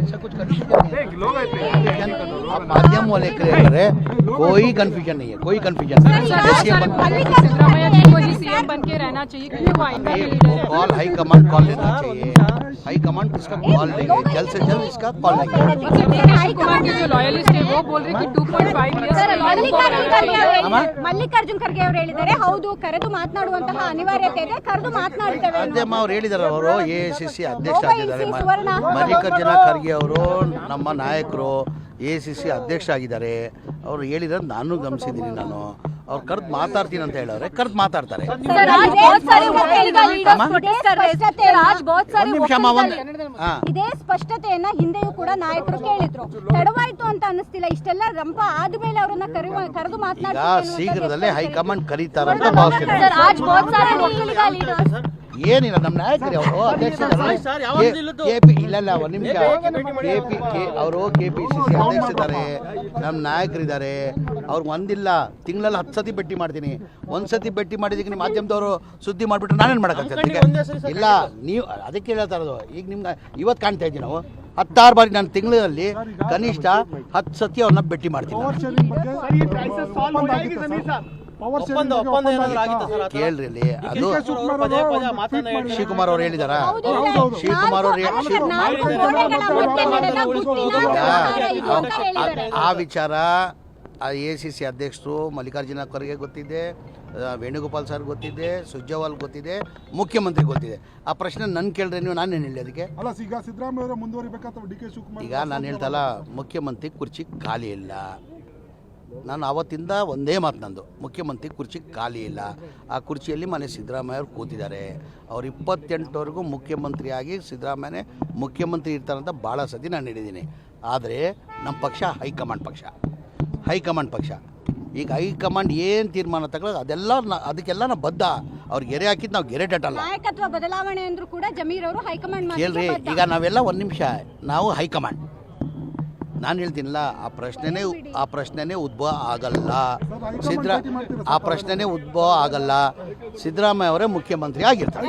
ऐसा कुछ कर माध्यम वाले क्रिएटर है। कोई कन्फ्यूजन नहीं है कोई कन्फ्यूजन नहीं है जैसे ये बन- सिद्धरामैया जी को ही सीएम बन के रहना चाहिए क्योंकि वो आइंदा के लीडर है कॉल हाई कमांड कॉल लेना चाहिए हाई कमांड इसका कॉल लेंगे जल्द से जल्द इसका कॉल लेंगे नीतीश कुमार के जो लॉयलिस्ट है वो बोल रहे कि 2.5 ಸರ್ ಮಲ್ಲಿಕಾರ್ಜುನ್ ಖರ್ಗೆ ಅವರು ಅಮ್ಮ? ಹೇಳಿದ್ದಾರೆ ಮಲ್ಲಿಕಾರ್ಜುನ್ ಖರ್ಗೆ ಅವರು ಹೇಳಿದ್ದಾರೆ ಹೌದು ಕರೆದು ಮಾತನಾಡುವಂತಹ ಅನಿವಾರ್ಯತೆ ಇದೆ ಕರೆದು ಮಾತನಾಡ್ತೇವೆ ಅದೇಮ್ಮ ಅವ್ರು ಹೇಳಿದಾರೆ ಅವರು ಎ ಸಿ ಸಿ ಅಧ್ಯಕ್ಷ ಆಗಿದ್ದಾರೆ ಮ- ಸುವರ್ಣ. ಮಲ್ಲಿಕಾರ್ಜುನ ಖರ್ಗೆ ಅವರು ನಮ್ಮ ನಾಯಕರು ಎ ಸಿ ಸಿ ಅಧ್ಯಕ್ಷ ಆಗಿದ್ದಾರೆ ಅವ್ರು ಹೇಳಿರೋದು ನಾನು ಗಮನಿಸಿದ್ದೀನಿ ನಾನು. ಅವ್ರು ಕರೆದು ಮಾತಾಡ್ತೀನಿ ಅಂತ ಹೇಳವ್ರೆ ಕರೆದು ಮಾತಾಡ್ತಾರೆ. ಇದೇ. ಸ್ಪಷ್ಟತೆಯನ್ನ ಹಿಂದೆಯೂ ಕೂಡ ನಾಯಕರು ಕೇಳಿದ್ರು. ತಡವಾಯ್ತು ಅಂತ ಅನಿಸ್ತಿಲ್ಲ ಇಷ್ಟೆಲ್ಲ ರಂಪ ಆದ್ಮೇಲೆ ಅವರನ್ನ ಕರೆಯುವ ಕರೆದು ಮಾತನಾಡ್ತಾರೆ ಶೀಘ್ರದಲ್ಲೇ ಹೈಕಮಾಂಡ್ ಕರೀತಾರ ಅಂತ ಭಾವಿಸ್ತೀನಿ. ಏನಿಲ್ಲ ನಮ್ಮ ನಾಯಕರು ಅವರು ಅಧ್ಯಕ್ಷ ಪಿ ಇಲ್ಲ ನಿಮಿಷ ಕೆ ಪಿ ಕೆ ಅವರು. ಕೆ ಪಿ ಸಿ ಸಿ ಅಧ್ಯಕ್ಷ ಇದ್ದಾರೆ. ನಮ್ಮ ನಾಯಕರಿದ್ದಾರೆ. ಅವ್ರಿಗೆ ಒಂದಿಲ್ಲ ತಿಂಗಳಲ್ಲಿ ಹತ್ತು ಸತಿ ಭೇಟಿ ಮಾಡ್ತೀನಿ. ಒಂದು ಸತಿ ಭೇಟಿ ಮಾಡಿದಕ್ಕೆ ನಿಮ್ಮ ಮಾಧ್ಯಮದವರು ಸುದ್ದಿ ಮಾಡಿಬಿಟ್ರೆ ನಾನೇನು ಮಾಡೋಕ್ಕಾಗತ್ತೆ ಇಲ್ಲ ನೀವು ಅದಕ್ಕೆ ಹೇಳ್ತಾ ಈಗ ನಿಮ್ಗೆ ಇವತ್ತು ಕಾಣ್ತಾ ಇದ್ದೀವಿ ನಾವು. ಹತ್ತಾರು ಬಾರಿ ನಾನು ತಿಂಗಳಲ್ಲಿ ಕನಿಷ್ಠ ಹತ್ತು ಸತಿ ಅವ್ರನ್ನ ಭೇಟಿ ಮಾಡ್ತೀನಿ ಒಪ್ಪಂದ ಒಪ್ಪಂದ ಏನಾದ್ರು ಆಗಿತ್ತಾ ಸರ್ ಅಥವಾ? ಕೇಳ್ರಿ ಇಲ್ಲಿ ಅದು ಪದೇ ಪದೇ ಮಾತನ್ನ ಹೇಳಿ ಶಿವಕುಮಾರ್ ಅವ್ರು ಹೇಳಿದಾರ. ಶಿವಕುಮಾರ್ ಅವ್ರು ನಾಲ್ಕು- ನಾಲ್ಕು ಗೋಡೆಗಳ ಮಧ್ಯೆ ನಡೆದ ಗುಟ್ಟಿನ ವ್ಯವಹಾರ ಇದು ಅಂತ ಹೇಳಿದ್ದಾರೆ. ಆ ವಿಚಾರ ಎ ಸಿ ಸಿ ಅಧ್ಯಕ್ಷರು ಮಲ್ಲಿಕಾರ್ಜುನ ಖರ್ಗೆ ಗೊತ್ತಿದೆ ಆ, ವೇಣುಗೋಪಾಲ್ ಸರ್ ಗೊತ್ತಿದೆ ಸುಜ್ಜವಾಲ್ ಗೊತ್ತಿದೆ ಮುಖ್ಯಮಂತ್ರಿ ಗೊತ್ತಿದೆ. ಆ ಪ್ರಶ್ನೆ ನನ್ನ ಕೇಳ್ರೆ ನೀವು ನಾನೇನು ಹೇಳಿ ಅದಕ್ಕೆ? ಅಲ್ಲ ಈಗ ಸಿದ್ದರಾಮಯ್ಯ ಅವರ ಅಥವಾ ಡಿ ಕೆ ಶಿವಕುಮಾರ್ ಈಗ ನಾನು ಹೇಳ್ತಲ್ಲ ಮುಖ್ಯಮಂತ್ರಿ ಕುರ್ಚಿ ಖಾಲಿ ಇಲ್ಲ. ನಾನು ಆವತ್ತಿಂದ ಒಂದೇ ಮಾತು ನಂದು. ಮುಖ್ಯಮಂತ್ರಿ ಕುರ್ಚಿ ಖಾಲಿ ಇಲ್ಲ. ಆ ಕುರ್ಚಿಯಲ್ಲಿ ಮನೆ ಸಿದ್ದರಾಮಯ್ಯ ಅವರು ಕೂತಿದ್ದಾರೆ. ಅವ್ರು ಇಪ್ಪತ್ತೆಂಟವರೆಗೂ ಮುಖ್ಯಮಂತ್ರಿಯಾಗಿ ಸಿದ್ದರಾಮಯ್ಯನೇ ಮುಖ್ಯಮಂತ್ರಿ ಇರ್ತಾರಂತ ಭಾಳ ಸತಿ ನಾನು ಹಿಡಿದೀನಿ ಆದರೆ ನಮ್ಮ ಪಕ್ಷ ಹೈಕಮಾಂಡ್ ಪಕ್ಷ. ಹೈಕಮಾಂಡ್ ಪಕ್ಷ. ಈಗ ಹೈಕಮಾಂಡ್ ಏನು ತೀರ್ಮಾನ ತಗೊಳ್ಳೋದು ಅದೆಲ್ಲ ನಾ ಅದಕ್ಕೆಲ್ಲ ನಾವು ಬದ್ಧ. ಅವ್ರಿಗೆ ಗೆರೆ ಹಾಕಿದ್ದು ನಾವು ಗೆರೆ ಡಟ್ಟಲ್ಲ ನಾಯಕತ್ವ ಬದಲಾವಣೆ ಅಂದ್ರೂ ಕೂಡ ಜಮೀರ್ ಅವರು ಹೈಕಮಾಂಡ್ ಕೇಳ್ರಿ ಈಗ ನಾವೆಲ್ಲ ಒಂದು ನಿಮಿಷ. ನಾವು ಹೈಕಮಾಂಡ್. ನಾನು ಹೇಳ್ತೀನಿಲ್ಲ ಆ ಪ್ರಶ್ನೆನೇ ಆ ಪ್ರಶ್ನೆನೇ ಉದ್ಭವ ಆಗಲ್ಲ. ಸಿದ್ದರಾ ಆ ಪ್ರಶ್ನೆನೇ ಉದ್ಭವ ಆಗಲ್ಲ. ಸಿದ್ದರಾಮಯ್ಯ ಅವರೇ ಮುಖ್ಯಮಂತ್ರಿ ಆಗಿರ್ತಾರೆ.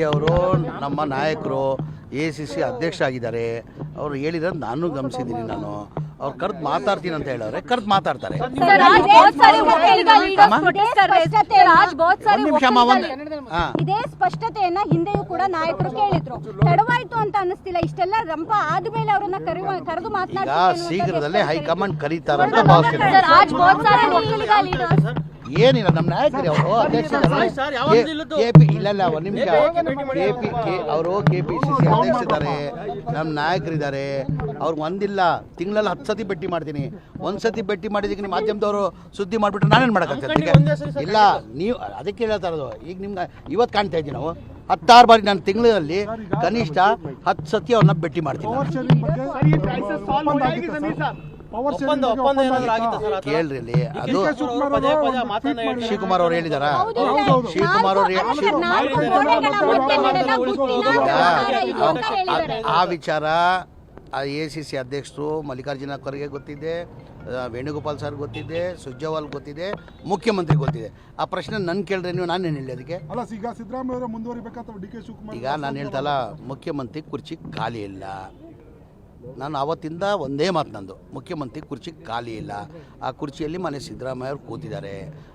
ಖರ್ಗೆ ಅವರು ನಮ್ಮ ನಾಯಕರು ಎ ಸಿ ಸಿ ಅಧ್ಯಕ್ಷ ಆಗಿದ್ದಾರೆ ಅವರು ಹೇಳಿದ್ರೆ ನಾನು ಗಮನಿಸಿದ್ದೀನಿ ನಾನು. ಅವ್ರು ಕರೆದು ಮಾತಾಡ್ತೀನಿ ಅಂತ ಹೇಳವ್ರೆ ಕರೆದು ಮಾತಾಡ್ತಾರೆ. ಇದೇ. ಸ್ಪಷ್ಟತೆಯನ್ನ ಹಿಂದೆಯೂ ಕೂಡ ನಾಯಕರು ಕೇಳಿದ್ರು. ತಡವಾಯ್ತು ಅಂತ ಅನಿಸ್ತಿಲ್ಲ ಇಷ್ಟೆಲ್ಲ ರಂಪ ಆದ್ಮೇಲೆ ಅವರನ್ನ ಕರೆದು ಮಾತನಾಡ್ತಾರೆ ಶೀಘ್ರದಲ್ಲೇ ಹೈಕಮಾಂಡ್ ಕರೀತಾರೆ ಅಂತ ಏನಿಲ್ಲ ನಮ್ಮ ನಾಯಕರು ಅವರು ಅಧ್ಯಕ್ಷ ಕೆಪಿ ಇಲ್ಲ ಒಂದು ಕೆ ಪಿ ಕೆ ಅವರು ಕೆ ಪಿ ಸಿ ಸಿ ಅಧ್ಯಕ್ಷ ಇದ್ದಾರೆ ನಮ್ಮ ನಾಯಕರಿದ್ದಾರೆ. ಅವ್ರು ಒಂದಿಲ್ಲ ತಿಂಗಳಲ್ಲಿ ಹತ್ತು ಸತಿ ಭೇಟಿ ಮಾಡ್ತೀನಿ. ಒಂದು ಸತಿ ಭೇಟಿ ಮಾಡಿದಕ್ಕೆ ನಿಮ್ಮ ಮಾಧ್ಯಮದವರು ಸುದ್ದಿ ಮಾಡಿಬಿಟ್ಟು ನಾನೇನು ಮಾಡೋಕ್ಕಾಗ್ತದೆ? ಇಲ್ಲ ನೀವು ಅದಕ್ಕೆ ಹೇಳ್ತಾ ಇರೋದು ಈಗ ನಿಮ್ಗೆ ಇವತ್ತು ಕಾಣ್ತಾ ಇದ್ದೀವಿ ನಾವು. ಹತ್ತಾರು ಬಾರಿ ನಾನು ತಿಂಗಳಲ್ಲಿ ಕನಿಷ್ಠ ಹತ್ತು ಸತಿ ಅವ್ರನ್ನ ಭೇಟಿ ಮಾಡ್ತೀನಿ ಪವರ್ ಒಪ್ಪಂದ ಒಪ್ಪಂದ ಏನಾದ್ರು ಆಗಿತ್ತಾ? ಕೇಳ್ರಿ ಇಲ್ಲಿ ಅದು ಡಿ ಕೆ ಶಿವಕುಮಾರ್ ಪದೇ ಪದೇ ಒಂದು ಮಾತನ್ನ ಟ್ವೀಟ್ ಹೇಳಿ. ಶಿವಕುಮಾರ್ ಅವರು ಹೇಳಿದಾರ. ಶಿವಕುಮಾರ್ ಅವರು ಶಿವ- ಆ ವಿಚಾರ ಎ ಸಿ ಸಿ ಅಧ್ಯಕ್ಷರು ಮಲ್ಲಿಕಾರ್ಜುನ ಖರ್ಗೆ ಗೊತ್ತಿದೆ ಆ, ವೇಣುಗೋಪಾಲ್ ಸರ್ ಗೊತ್ತಿದೆ ಸುಜ್ಜವಾಲ್ ಗೊತ್ತಿದೆ ಮುಖ್ಯಮಂತ್ರಿ ಗೊತ್ತಿದೆ. ಆ ಪ್ರಶ್ನೆ ನನ್ನ ಕೇಳಿದ್ರೆ ನೀವು ನಾನೇನು ಹೇಳಿ ಅದಕ್ಕೆ? ಅಲ್ಲ ಈಗ ಸಿದ್ದರಾಮಯ್ಯ ಅವರ ಮುಂದುವರಿಬೇಕಾದ್ರೆ ಡಿ ಕೆ ಶಿವಕುಮಾರ್ ಈಗ ನಾನು ಹೇಳ್ತಲ್ಲ ಮುಖ್ಯಮಂತ್ರಿ ಕುರ್ಚಿ ಖಾಲಿ ಇಲ್ಲ. ನಾನು ಆವತ್ತಿಂದ ಒಂದೇ ಮಾತು ನಂದು. ಮುಖ್ಯಮಂತ್ರಿ ಕುರ್ಚಿ ಖಾಲಿ ಇಲ್ಲ. ಆ ಕುರ್ಚಿಯಲ್ಲಿ ಮನೆ ಸಿದ್ದರಾಮಯ್ಯ ಅವರು ಕೂತಿದ್ದಾರೆ.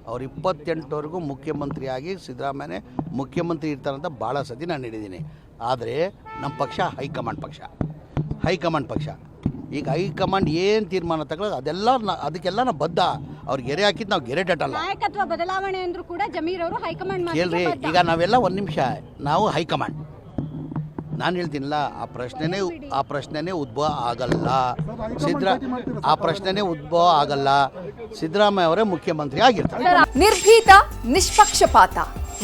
ಅವ್ರು ಇಪ್ಪತ್ತೆಂಟವರೆಗೂ ಮುಖ್ಯಮಂತ್ರಿಯಾಗಿ ಸಿದ್ದರಾಮಯ್ಯನೇ ಮುಖ್ಯಮಂತ್ರಿ ಇರ್ತಾರಂತ ಭಾಳ ಸತಿ ನಾನು ಹೇಳಿದ್ದೀನಿ. ಆದರೆ ನಮ್ಮ ಪಕ್ಷ ಹೈಕಮಾಂಡ್ ಪಕ್ಷ. ಹೈಕಮಾಂಡ್ ಪಕ್ಷ. ಈಗ ಹೈಕಮಾಂಡ್ ಏನು ತೀರ್ಮಾನ ತಗೊಳ್ಳೋದು ಅದೆಲ್ಲ ಅದಕ್ಕೆಲ್ಲ ನಾವು ಬದ್ಧ. ಅವ್ರಿಗೆ ಗೆರೆ ಹಾಕಿದ್ದು ನಾವು ಗೆರೆ ಡಟ್ಟಲ್ಲ ನಾಯಕತ್ವ ಬದಲಾವಣೆ ಅಂದ್ರೂ ಕೂಡ ಜಮೀರ್ ಅವರು ಹೈಕಮಾಂಡ್ ಕೇಳ್ರಿ ಈಗ ನಾವೆಲ್ಲ ಒಂದು ನಿಮಿಷ. ನಾವು ಹೈಕಮಾಂಡ್. ನಾನು ಹೇಳ್ತೀನಿಲ್ಲ, ಆ ಪ್ರಶ್ನೆನೇ ಆ ಪ್ರಶ್ನೆನೇ ಉದ್ಭವ ಆಗಲ್ಲ. ಸಿದ್ದರಾ ಆ ಪ್ರಶ್ನೆನೇ ಉದ್ಭವ ಆಗಲ್ಲ. ಸಿದ್ದರಾಮಯ್ಯ ಅವರೇ ಮುಖ್ಯಮಂತ್ರಿ ಆಗಿರ್ತಾರೆ. ನಿರ್ಭೀತ, ನಿಷ್ಪಕ್ಷಪಾತ.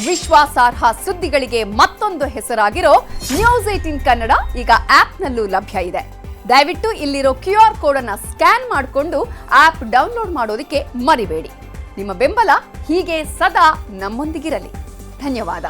ವಿಶ್ವಾಸಾರ್ಹ ಸುದ್ದಿಗಳಿಗೆ ಮತ್ತೊಂದು ಹೆಸರಾಗಿರೋ ನ್ಯೂಸ್ ಏಟಿನ್ ಕನ್ನಡ ಈಗ ಆಪ್ನಲ್ಲೂ ಲಭ್ಯ ಇದೆ. ದಯವಿಟ್ಟು ಇಲ್ಲಿರೋ ಕ್ಯೂ ಆರ್ ಕೋಡ್ ಅನ್ನ ಸ್ಕ್ಯಾನ್ ಮಾಡಿಕೊಂಡು ಆಪ್ ಡೌನ್ಲೋಡ್ ಮಾಡೋದಕ್ಕೆ ಮರಿಬೇಡಿ. ನಿಮ್ಮ ಬೆಂಬಲ ಹೀಗೆ ಸದಾ ನಮ್ಮೊಂದಿಗಿರಲಿ. ಧನ್ಯವಾದ.